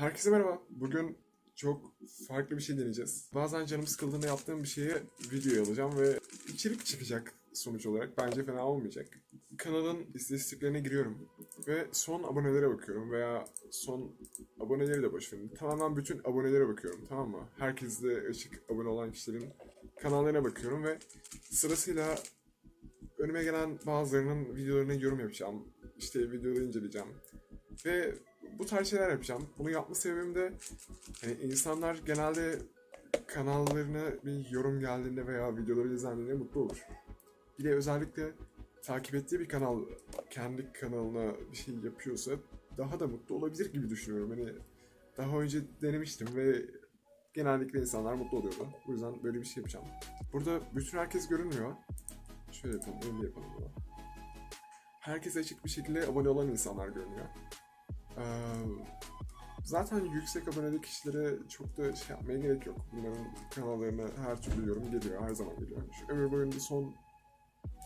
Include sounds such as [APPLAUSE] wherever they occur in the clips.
Herkese merhaba. Bugün çok farklı bir şey deneyeceğiz. Bazen canım sıkıldığında yaptığım bir şeye video alacağım ve içerik çıkacak sonuç olarak. Bence fena olmayacak. Kanalın istatistiklerine giriyorum ve son abonelere bakıyorum veya son aboneleri de boş verin. Tamamen bütün abonelere bakıyorum tamam mı? Herkesle açık abone olan kişilerin kanallarına bakıyorum ve sırasıyla önüme gelen bazılarının videolarına yorum yapacağım. İşte videoları inceleyeceğim. Ve bu tarz şeyler yapacağım. Bunu yapma sebebim de hani insanlar genelde kanallarına bir yorum geldiğinde veya videoları izlendiğinde mutlu olur. Bir de özellikle takip ettiği bir kanal kendi kanalına bir şey yapıyorsa daha da mutlu olabilir gibi düşünüyorum. Hani daha önce denemiştim ve genellikle insanlar mutlu oluyordu. O yüzden böyle bir şey yapacağım. Burada bütün herkes görünmüyor. Şöyle yapalım, öyle yapalım. bunu. Herkese açık bir şekilde abone olan insanlar görünüyor. Ee, zaten yüksek aboneli kişilere çok da şey yapmaya gerek yok. Bunların kanallarına her türlü yorum geliyor, her zaman geliyor. Şu ömür boyunca son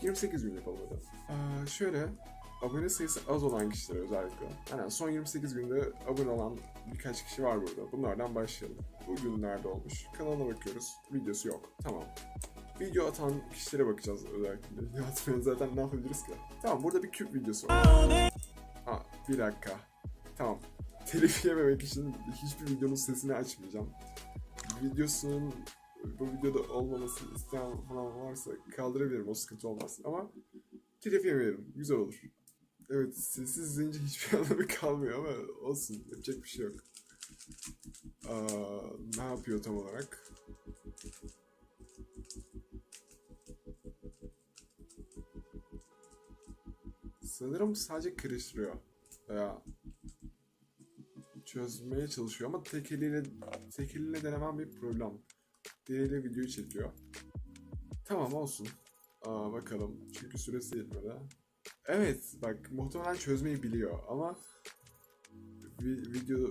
28 gün yapalım hadi. Ee, şöyle, abone sayısı az olan kişilere özellikle. Yani son 28 günde abone olan birkaç kişi var burada. Bunlardan başlayalım. Bugün nerede olmuş? Kanalına bakıyoruz. Videosu yok. Tamam. Video atan kişilere bakacağız özellikle. Video [LAUGHS] atmayan zaten ne yapabiliriz ki? Tamam burada bir küp videosu var. Aa, bir dakika. Tamam. Telif yememek için hiçbir videonun sesini açmayacağım. Videosunun bu videoda olmaması isteyen falan varsa kaldırabilirim. O sıkıntı olmaz. Ama telif yemeyelim. Güzel olur. Evet sessiz izleyince hiçbir [LAUGHS] anlamı kalmıyor ama olsun. Yapacak bir şey yok. Aa, ne yapıyor tam olarak? Sanırım sadece karıştırıyor. Veya çözmeye çalışıyor ama tek eliyle, denemem bir problem. Diğeriyle videoyu çekiyor. Tamam olsun. Aa, bakalım. Çünkü süresi yetmedi. Evet bak muhtemelen çözmeyi biliyor ama vi- video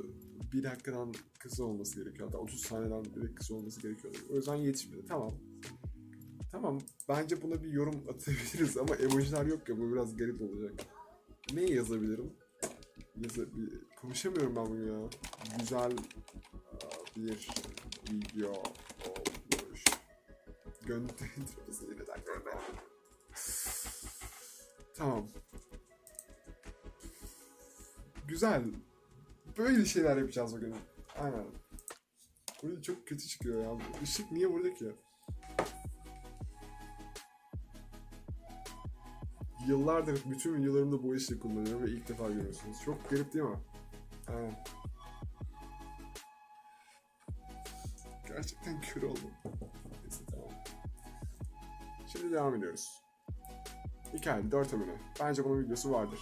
bir dakikadan kısa olması gerekiyor. Hatta 30 saniyeden bile kısa olması gerekiyor. O yüzden yetişmedi. Tamam. Tamam. Bence buna bir yorum atabiliriz ama emojiler yok ya bu biraz garip olacak. Ne yazabilirim? Bir- konuşamıyorum ben bunu ya. Güzel aa, bir video olmuş. Gönderintimizi yeniden gönder. Tamam. Güzel. Böyle şeyler yapacağız bugün. Aynen. Burada çok kötü çıkıyor ya. Işık niye burada ki? Yıllardır bütün videolarımda bu ışığı kullanıyorum ve ilk defa görüyorsunuz. Çok garip değil mi? Aynen. Gerçekten kör oldum. Neyse tamam. Şimdi devam ediyoruz. Hikaye 4 abone. Bence bunun videosu vardır.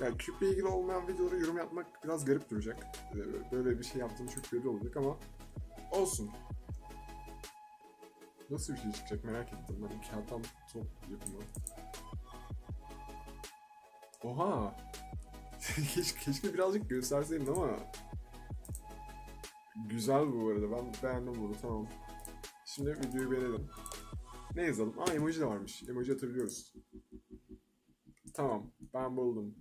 Yani küple ilgili olmayan videolara yorum yapmak biraz garip duracak. Böyle bir şey yaptığım çok belli olacak ama olsun. Nasıl bir şey çıkacak merak ettim ben. Kağıttan top yapımı. Oha! [LAUGHS] keşke, keşke birazcık gösterseydim ama Güzel bu arada. Ben beğendim bunu. Tamam. Şimdi videoyu beğenelim. Ne yazalım? Aa emoji de varmış. Emoji atabiliyoruz. Tamam. Ben buldum.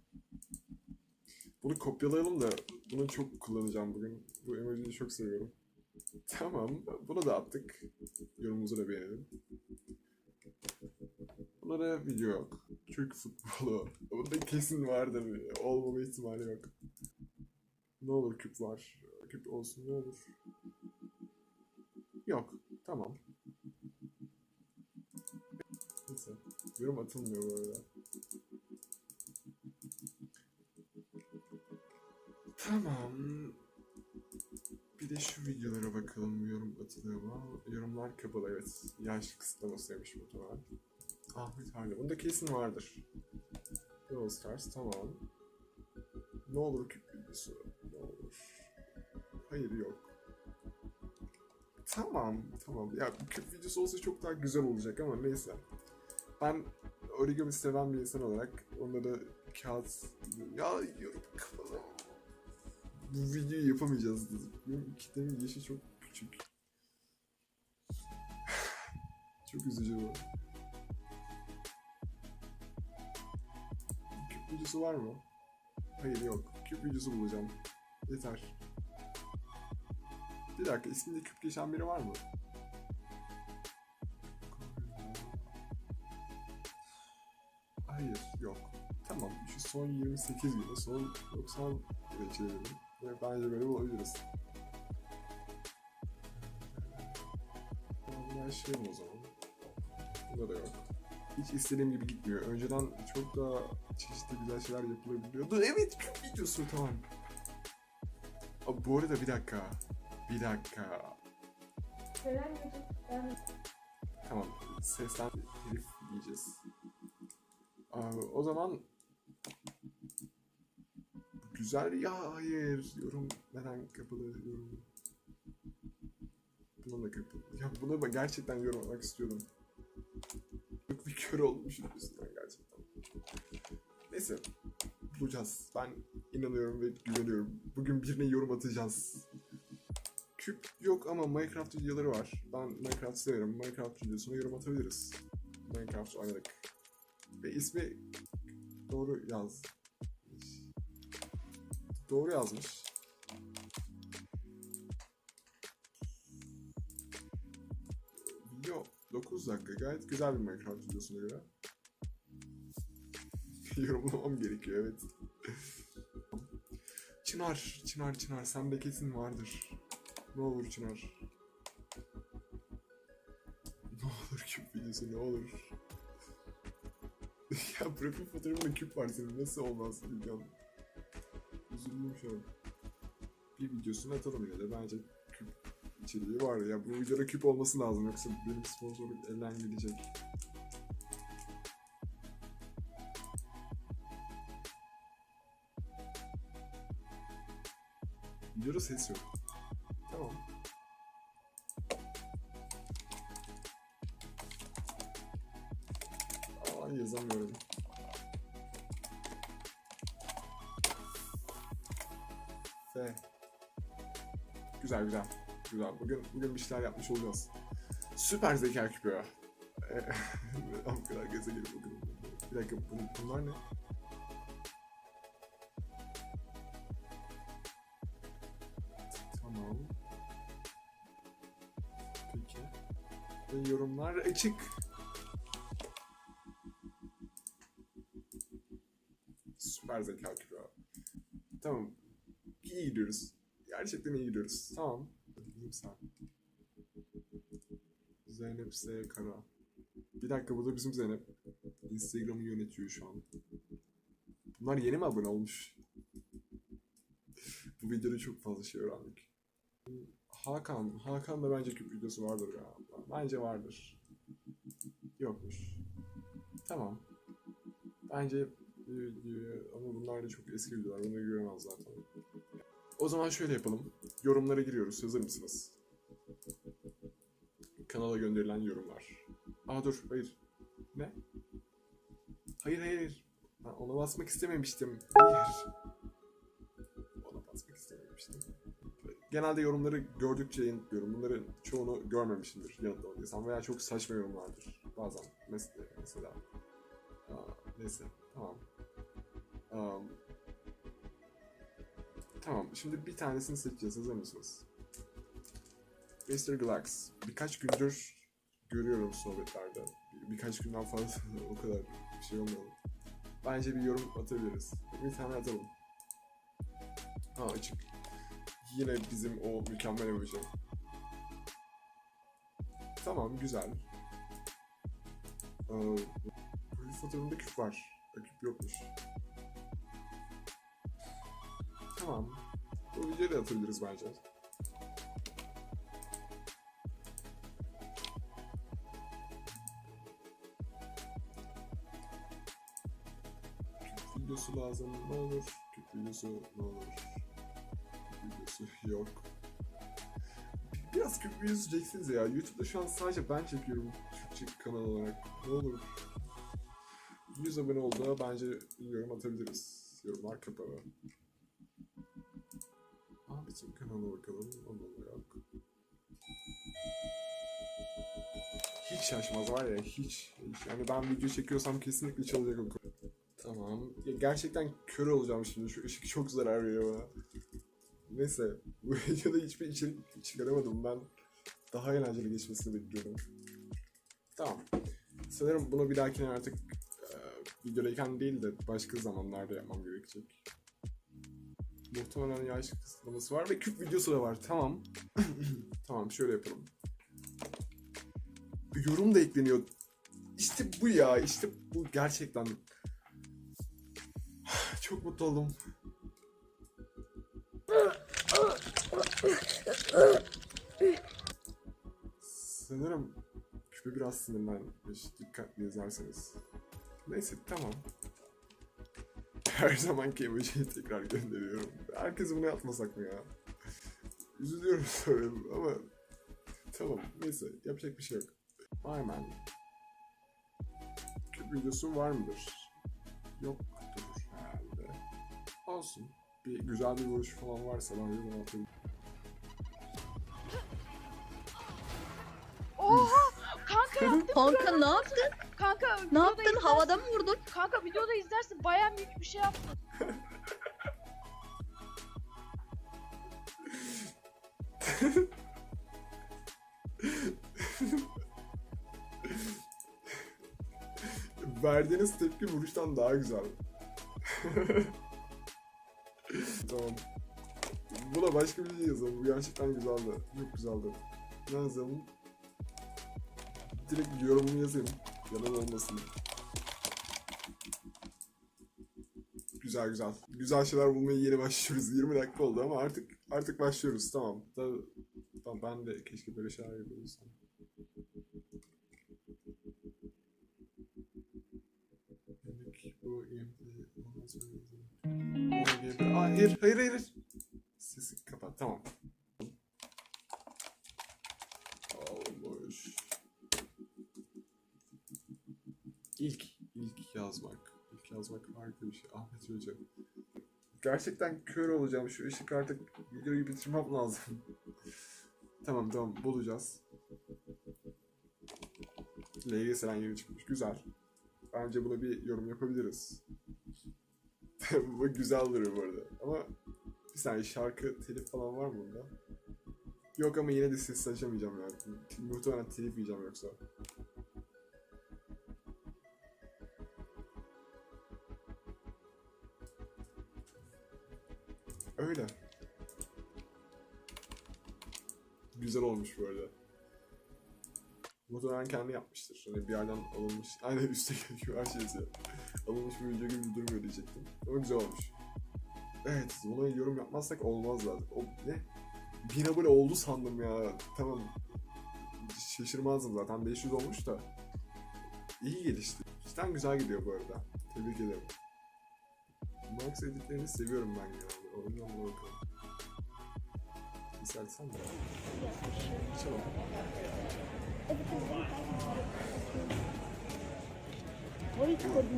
Bunu kopyalayalım da bunu çok kullanacağım bugün. Bu emojiyi çok seviyorum. [LAUGHS] Tamam. Bunu da attık. Yorumumuzu da beğenelim. Buna da video yok. Türk futbolu. Bunda kesin vardır. Olmama ihtimali yok. Ne olur küp var. Küp olsun ne olur. Yok. Tamam. Neyse. Yorum atılmıyor bu arada. Tamam. Bir de şu videolara bakalım yorum atılıyor mu? Yorumlar kapalı evet. Yaş kısıtlamasıymış muhtemelen. Ahmet Harlı. Bunda kesin vardır. Brawl Stars tamam. Ne olur küp videosu. Ne olur. Hayır yok. Tamam, tamam. Ya küp videosu olsa çok daha güzel olacak ama neyse. Ben origami seven bir insan olarak onları kağıt... Ya yorum kapalı. Bu videoyu yapamayacağız dedim. Benim kitlemin yaşı çok küçük. [SIGHS] çok üzücü bu. Küp var mı? Hayır yok. Küp videosu bulacağım. Yeter. Bir dakika isminde küp geçen biri var mı? Hayır yok. Tamam şu son 28 güne son 90 güne çevirelim. Ve bence böyle bulabiliriz. Bunu başlayalım o zaman. Bunda da yok. Hiç istediğim gibi gitmiyor. Önceden çok daha çeşitli güzel şeyler yapılabiliyordu. Evet küp videosu tamam. Aa, bu arada bir dakika. Bir dakika. Tamam. Sesten herif diyeceğiz. Abi, o zaman güzel ya hayır yorum neden kapalı yorum buna da kapalı ya buna gerçekten yorum atmak istiyordum bir kör olmuşum üstünden gerçekten neyse bulacağız ben inanıyorum ve güveniyorum bugün birine yorum atacağız küp yok ama Minecraft videoları var. Ben Minecraft severim. Minecraft videosuna yorum atabiliriz. Minecraft oynadık. Ve ismi doğru yaz. Doğru yazmış. 9 dakika. Gayet güzel bir Minecraft videosuna göre. Yorumlamam gerekiyor evet. Çınar, Çınar, Çınar. Sende kesin vardır. Ne olur Çınar. Ne olur küp videosu ne olur. [LAUGHS] ya profil fotoğrafında küp var senin nasıl olmaz bilmiyorum. Üzüldüm şu an. Bir videosunu atalım yine de bence içeriği var ya bu videoda küp olması lazım yoksa benim sponsorluk elden gidecek. Videoda ses yok. Tamam. Aa yazamıyorum. F. Güzel güzel. Güzel. Bugün bugün bir şeyler yapmış olacağız. Süper zeka küpü. [LAUGHS] Ama kadar gaza gelip bugün. Bir dakika bun- bunlar ne? Tamam. Peki. Ve yorumlar açık. Süper zeka küpü. Tamam. İyi gidiyoruz. Gerçekten iyi gidiyoruz. Tamam. Diyeyim sen. Zeynep S. Kara. Bir dakika bu da bizim Zeynep. Instagram'ı yönetiyor şu an. Bunlar yeni mi abone olmuş? [LAUGHS] bu videoda çok fazla şey öğrendik. Hakan. Hakan da bence küp videosu vardır ya. Bence vardır. Yokmuş. Tamam. Bence ama bunlar da çok eski videolar. Bunları göremez zaten. O zaman şöyle yapalım. Yorumlara giriyoruz. Hazır mısınız? Kanala gönderilen yorumlar. Aa dur, hayır. Ne? Hayır hayır. Ben ona basmak istememiştim. Hayır. Ona basmak istememiştim. Genelde yorumları gördükçe yanıtlıyorum. Bunların çoğunu görmemişimdir yanıtlamadıysam veya çok saçma yorumlardır. Bazen mesela. mesela. Aa, neyse tamam. Um, tamam şimdi bir tanesini seçeceğiz. Hazır mısınız? Mr. Glax. Birkaç gündür görüyorum sohbetlerde. Bir- birkaç günden fazla [LAUGHS] o kadar bir şey olmadı. Bence bir yorum atabiliriz. Bir tane atalım. Ha açık. Yine bizim o mükemmel emoji. Tamam güzel. Ee, fotoğrafında küp var. Küp yokmuş. Tamam. Bu videoyu da atabiliriz bence. Küp videosu lazım. Ne olur? Küp videosu ne olur? Küp videosu [LAUGHS] yok. Biraz küp videosu çeksiniz ya. YouTube'da şu an sadece ben çekiyorum Türkçe kanal olarak. Ne olur? 100 abone oldu. Bence yorum atabiliriz. Yorumlar kapalı. Bizim kanala bakalım. Da yok. Hiç şaşmaz var ya hiç, hiç. Yani ben video çekiyorsam kesinlikle çalacak o konu. Tamam. Ya gerçekten kör olacağım şimdi. Şu ışık çok zarar veriyor bana. Neyse. Bu [LAUGHS] videoda hiçbir içerik çıkaramadım. Ben daha eğlenceli geçmesini bekliyorum. Tamam. Sanırım bunu bir dahakine artık e, videodayken değil de başka zamanlarda yapmam gerekecek. Muhtemelen yaş kısıtlaması var ve küp videosu da var. Tamam. [CLEARS THROAT] tamam şöyle yapalım. Yorum da ekleniyor. İşte bu ya. işte bu gerçekten. [SIGHS] Çok mutlu oldum. Sanırım küpe biraz sinirlenmiş. Dikkatli izlerseniz. Neyse tamam. [LAUGHS] Her zamanki emojiyi tekrar gönderiyorum. Herkes bunu yapmasak mı ya? Üzülüyorum [LAUGHS] sonra ama tamam neyse yapacak bir şey yok. Aynen. Küp videosu var mıdır? Yoktur herhalde. Olsun. Bir güzel bir vuruş falan varsa ben yorum atayım. Kanka, ne yaptın? kanka Ne yaptın? izlersin- Havada mı vurdun? Kanka videoda izlersin bayağı büyük bir şey yaptın. Verdiğiniz tepki vuruştan daha güzel. tamam. Buna başka bir şey yazalım. Bu gerçekten güzeldi. Çok güzeldi. Ne yazalım? Direkt yorumumu yazayım. Yalan olmasın. Güzel güzel. Güzel şeyler bulmaya yeni başlıyoruz. [LAUGHS] 20 dakika oldu ama artık artık başlıyoruz. Tamam. Tamam ben de keşke böyle şeyler yapabilsem. Hayır, hayır, hayır. hayır. Sesi kapat, tamam. Olmuş. İlk, ilk yazmak. İlk yazmak harika Hoca. Gerçekten kör olacağım. Şu ışık artık videoyu bitirmem lazım. [LAUGHS] tamam tamam bulacağız. LGS'den yeni çıkmış. Güzel. Bence buna bir yorum yapabiliriz. [LAUGHS] bu güzel duruyor bu arada. Ama bir saniye şarkı telif falan var mı bunda? Yok ama yine de ses açamayacağım ya. Muhtemelen telif yiyeceğim yoksa. Öyle. Güzel olmuş arada. Muhtemelen kendi yapmıştır. Hani bir yerden alınmış. [LAUGHS] Aynen üstte gözüküyor her şeysi. alınmış bir video gibi durmuyor diyecektim. Ama güzel olmuş. Evet, buna yorum yapmazsak olmaz zaten. O ne? 1000 abone oldu sandım ya. Tamam. Şaşırmazdım zaten. 500 olmuş da. İyi gelişti. Cidden güzel gidiyor bu arada. Tebrik ederim. Max editlerini seviyorum ben genelde. O yüzden buna bakalım. İstersen de. Açalım.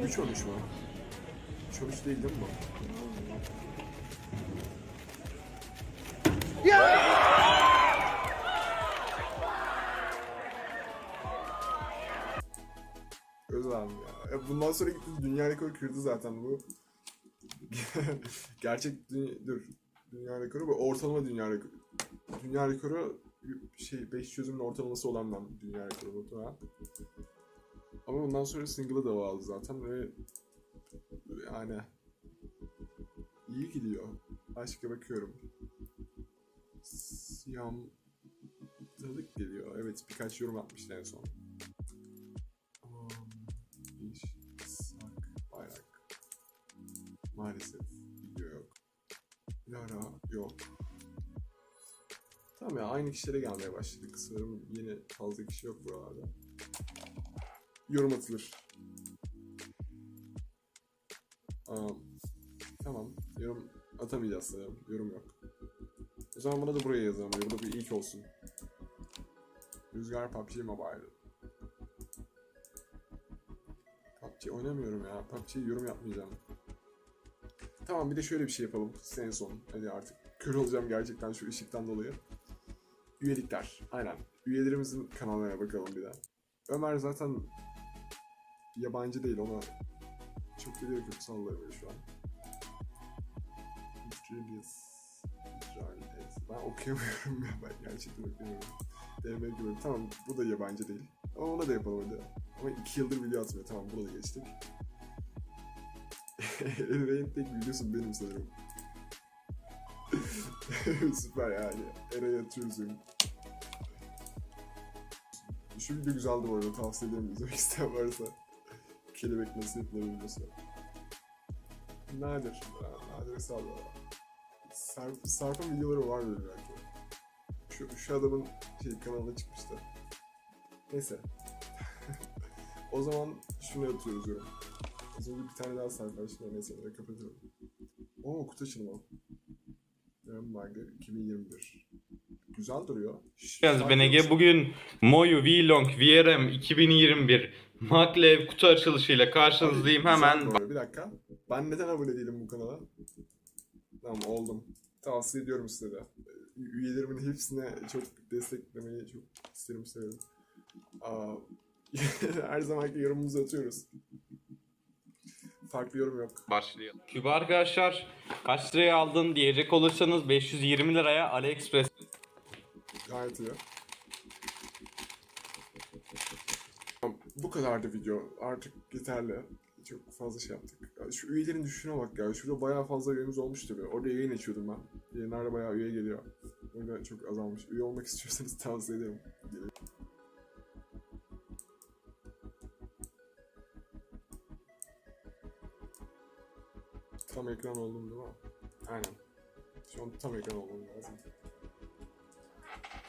3 13 mu? 3 13 değil değil mi bu? Özlem ya. ya. Bundan sonra gitti dünya rekoru kırdı zaten bu. [LAUGHS] Gerçek dünya, dur. Dünya rekoru bu ortalama dünya rekoru. Dünya rekoru şey 5 çözümün ortalaması olan ben dünya rekoru muhtemelen. Ama bundan sonra single'ı da aldı zaten ve yani iyi gidiyor. Başka bakıyorum. Siyam geliyor. Evet birkaç yorum atmıştı en son. Maalesef video yok. Lara yok. Tamam ya aynı kişilere gelmeye başladık. Sanırım yeni fazla kişi yok buralarda. Yorum atılır. Aa, tamam. Yorum atamayacağız sanırım. Yorum yok. O zaman buna da buraya yazalım. Bu da bir ilk olsun. Rüzgar PUBG Mobile. PUBG oynamıyorum ya. PUBG'ye yorum yapmayacağım. Tamam bir de şöyle bir şey yapalım. En son. Hadi artık kör olacağım gerçekten şu ışıktan dolayı. Üyelikler. Aynen. Üyelerimizin kanallarına bakalım bir daha. Ömer zaten yabancı değil ona çok gerek yok sallayamıyor şu an. Julius. Ben okuyamıyorum ya ben gerçekten okuyamıyorum. DB gibi. Tamam bu da yabancı değil. Ama ona da yapalım hadi. Ama iki yıldır video atmıyor. Tamam bunu da geçtik. Eray'ın tek videosu benim sanırım. [LAUGHS] Süper yani. Eray'ı atıyorsun. Şu video güzeldi bu arada tavsiye ederim izlemek [LAUGHS] isteyen varsa. Kelebek nasıl yapılır videosu. Nadir. Nadir sağlığı. Sarp, Sarp'ın videoları var böyle belki. Şu, şu adamın şey kanalına çıkmıştı. Neyse. [LAUGHS] o zaman şunu atıyoruz yorum. Önce bir tane daha şimdi neyse orayı kapatıyorum. Oo kutu açılımı. Yorum vardı 2021. Güzel duruyor. Yalnız yoksa- bugün Moyu Vlong VRM 2021 Maglev kutu açılışıyla karşınızdayım. Hemen arada. Bir dakika. Ben neden abone değilim bu kanala? Tamam oldum. Tavsiye ediyorum size de. Üyelerimin hepsine çok desteklemeyi çok isterim severim. Aa, [LAUGHS] her zamanki yorumumuzu atıyoruz. Farklı yorum yok. başlayalım. Kübra arkadaşlar kaç liraya aldın diyecek olursanız 520 liraya AliExpress Gayet iyi. Bu kadardı video. Artık yeterli. Çok fazla şey yaptık. Ya Şu üyelerin düşüne bak ya. Şurada bayağı fazla üyemiz olmuş tabii. Orada yayın açıyordum ben. Yayınlarda bayağı üye geliyor. Orada çok azalmış. Üye olmak istiyorsanız tavsiye ederim. Tam ekran oldum değil mi? Aynen. Şu an tam ekran olmam lazım.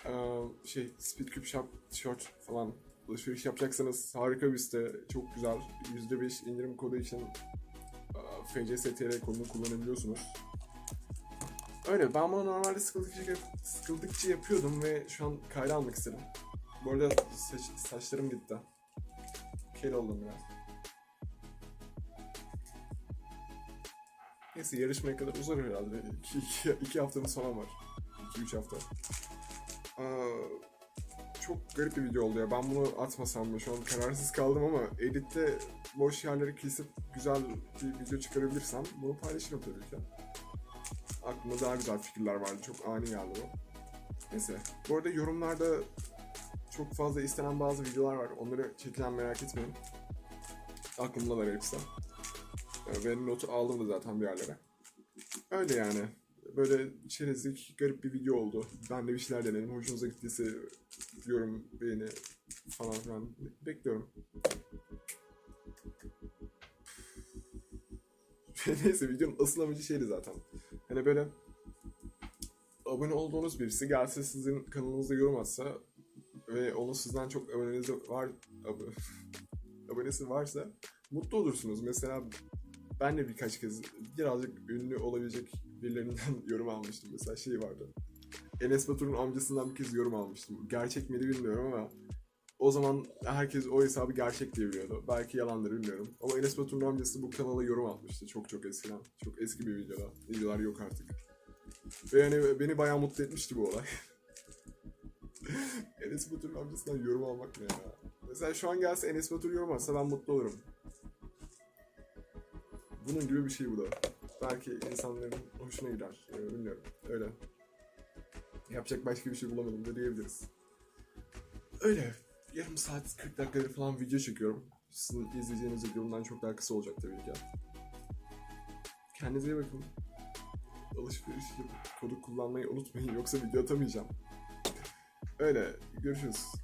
Ee, şey Speedcube Shop tişört falan alışveriş yapacaksanız harika bir site. Çok güzel. %5 indirim kodu için e, FCSTR kodunu kullanabiliyorsunuz. Öyle. Ben bunu normalde sıkıldıkça, sıkıldıkça yapıyordum ve şu an kayda almak istedim. Bu arada saç, saçlarım gitti. Kel oldum biraz. Neyse yarışmaya kadar uzar herhalde. 2 iki, iki haftamız falan var. 2-3 hafta. Aa, çok garip bir video oldu ya. Ben bunu atmasam mı? Şu an kararsız kaldım ama editte boş yerleri kesip güzel bir video çıkarabilirsem bunu paylaşırım tabii ki. Aklımda daha güzel fikirler vardı. Çok ani geldi bu. Neyse. Bu arada yorumlarda çok fazla istenen bazı videolar var. Onları çekilen merak etmeyin. Aklımdalar hepsi. Ee, Ben notu aldım da zaten bir yerlere. Öyle yani. Böyle çerezlik garip bir video oldu. Ben de bir şeyler denedim. Hoşunuza gittiyse yorum, beğeni falan filan bekliyorum. [LAUGHS] Neyse videonun asıl amacı şeydi zaten. Hani böyle abone olduğunuz birisi gelse sizin kanalınızda yorum atsa ve onun sizden çok aboneniz var ab- [LAUGHS] abonesi varsa mutlu olursunuz. Mesela ben de birkaç kez birazcık ünlü olabilecek birilerinden [LAUGHS] yorum almıştım. Mesela şey vardı. Enes Batur'un amcasından bir kez yorum almıştım. Gerçek miydi bilmiyorum ama o zaman herkes o hesabı gerçek diye biliyordu. Belki yalandır bilmiyorum. Ama Enes Batur'un amcası bu kanala yorum atmıştı. Çok çok eskiden. Çok eski bir videoda. Videolar yok artık. Ve yani beni bayağı mutlu etmişti bu olay. [LAUGHS] Enes Batur'un amcasından yorum almak ne ya? Mesela şu an gelse Enes Batur yorum atsa ben mutlu olurum. Bunun gibi bir şey bu da. Belki insanların hoşuna gider. Ee, bilmiyorum. Öyle. Yapacak başka bir şey bulamadım da diyebiliriz. Öyle. Yarım saat 40 dakikadır falan video çekiyorum. Sizin izleyeceğiniz videomdan çok daha kısa olacak tabii ki. Kendinize iyi bakın. Alışveriş kodu kullanmayı unutmayın yoksa video atamayacağım. Öyle. Görüşürüz.